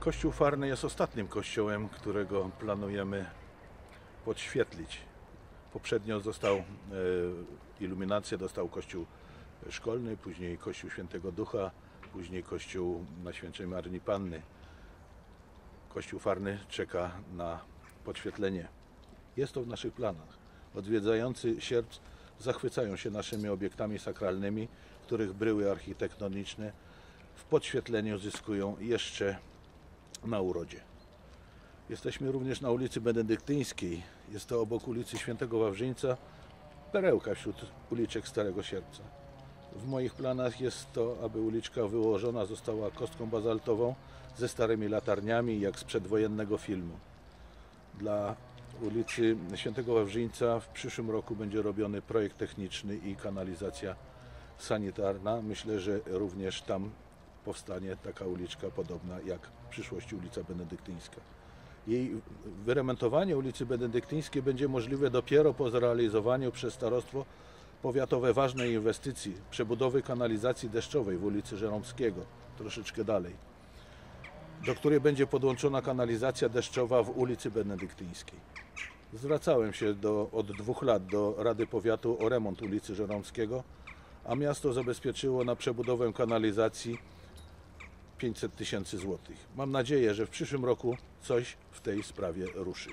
Kościół Farny jest ostatnim kościołem, którego planujemy podświetlić. Poprzednio został e, iluminację dostał kościół szkolny, później kościół Świętego Ducha, później kościół na Świętej Marii Panny. Kościół Farny czeka na podświetlenie. Jest to w naszych planach. Odwiedzający Sierpc zachwycają się naszymi obiektami sakralnymi, których bryły architektoniczne w podświetleniu zyskują jeszcze na urodzie. Jesteśmy również na ulicy Benedyktyńskiej. Jest to obok ulicy Świętego Wawrzyńca, perełka wśród uliczek Starego Sierpca. W moich planach jest to, aby uliczka wyłożona została kostką bazaltową ze starymi latarniami, jak z przedwojennego filmu. Dla ulicy Świętego Wawrzyńca w przyszłym roku będzie robiony projekt techniczny i kanalizacja sanitarna. Myślę, że również tam powstanie taka uliczka podobna jak w przyszłości ulica Benedyktyńska. Jej wyremontowanie ulicy Benedyktyńskiej będzie możliwe dopiero po zrealizowaniu przez starostwo powiatowe ważnej inwestycji przebudowy kanalizacji deszczowej w ulicy Żeromskiego, troszeczkę dalej, do której będzie podłączona kanalizacja deszczowa w ulicy Benedyktyńskiej. Zwracałem się do, od dwóch lat do Rady Powiatu o remont ulicy Żeromskiego, a miasto zabezpieczyło na przebudowę kanalizacji 500 tysięcy złotych. Mam nadzieję, że w przyszłym roku coś w tej sprawie ruszy.